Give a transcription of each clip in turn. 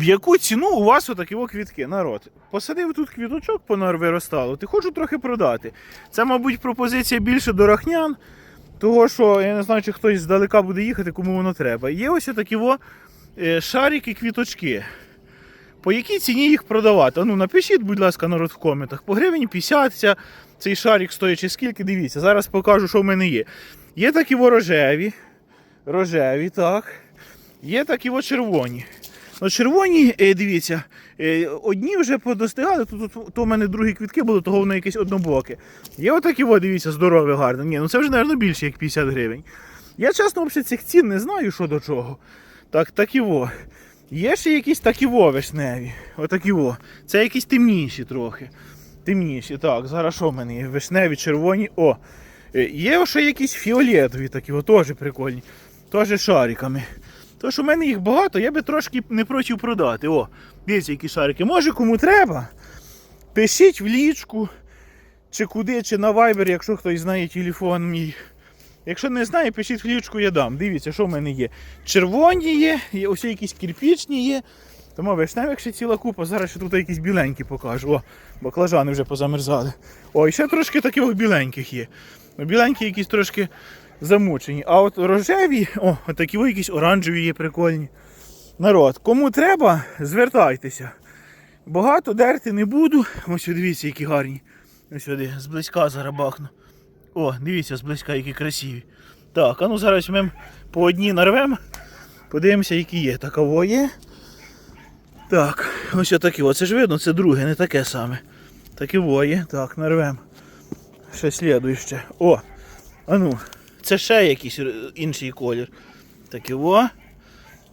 В яку ціну у вас отакі квітки, народ? Посадив тут квіточок, понар виростало, ти хочу трохи продати. Це, мабуть, пропозиція більше до рахнян, того що я не знаю, чи хтось здалека буде їхати, кому воно треба. Є ось такі е, шарики квіточки. По якій ціні їх продавати? Ну, напишіть, будь ласка, народ в коментах. По гривень 50 цей шарик стоїть чи скільки, дивіться. Зараз покажу, що в мене є. Є такі во рожеві. Так. Є такі во червоні. Ну, червоні, е, дивіться, е, одні вже подостигали, тут, тут то в мене другі квітки були, того воно якесь однобоке. Є отакі, во, дивіться, здорові, гарні. Ні, ну це вже, мабуть, більше, як 50 гривень. Я чесно взагалі цих цін не знаю, що до чого. Так, такі во. Є ще якісь такі во вишневі. Отакі во. Це якісь темніші трохи. Темніші. Так, зараз що в мене є? Вишневі, червоні. О. Е, Є ще якісь фіолетові такі, о, теж прикольні. Теж шариками. Тож у мене їх багато, я би трошки не проти продати. О, дивіться, які шарики. Може кому треба. Пишіть в лічку, чи куди, чи на Viber, якщо хтось знає телефон мій. Якщо не знає, пишіть в лічку, я дам. Дивіться, що в мене є. Червоні є, є ось якісь кирпічні є. Тому вишневих ще ціла купа. Зараз ще тут якісь біленькі покажу. О, баклажани вже позамерзали. О, і ще трошки таких біленьких є. Біленькі якісь трошки замучені. А от рожеві, о, такі о, якісь оранжеві є прикольні. Народ, кому треба, звертайтеся. Багато дерти не буду. Ось дивіться, які гарні. Ось сюди, зблизька зараз бахну. О, дивіться, зблизька, які красиві. Так, а ну зараз ми по одній нарвемо. Подивимося, які є. Таково є. Так, ось такі. Оце ж видно, це друге, не таке саме. Таке є. Так, нарвемо. Ще слідуще. О! А ну, це ще якийсь інший колір. Таке во.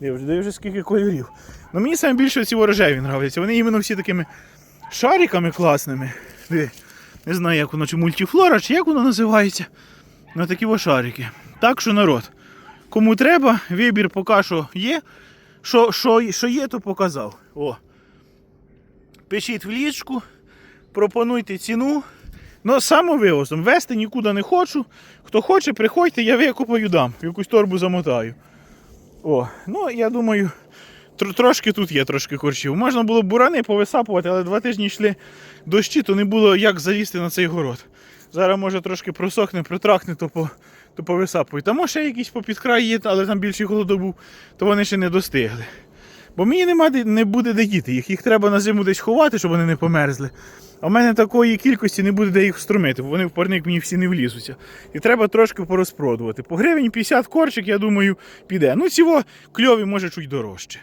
Дивись, дивись, скільки кольорів. Ну мені більше ці ворожеві нравляться. Вони іменно всі такими шариками класними. Диви. Не знаю, як воно, чи мультифлора, чи як воно називається. Ну такі во шарики. Так що народ. Кому треба, вибір поки що є. Що, що, що є, то показав. О. Пишіть в лічку, пропонуйте ціну. Ну, самовивозом. Вести нікуди не хочу. Хто хоче, приходьте, я викупаю дам. Якусь торбу замотаю. О, ну я думаю, тр- трошки тут є трошки корчів. Можна було бурани повисапувати, але два тижні йшли дощі, то не було як залізти на цей город. Зараз може трошки просохне, протрахне, то, по, то повисапую. Там ще якісь попід край є, але там більший холодок був, то вони ще не достигли. Бо мені нема не буде де діти їх. Їх треба на зиму десь ховати, щоб вони не померзли. А в мене такої кількості не буде де їх струмити, бо вони в парник мені всі не влізуться. І треба трошки порозпродувати. По гривень 50 корчик, я думаю, піде. Ну, цього кльові може чуть дорожче.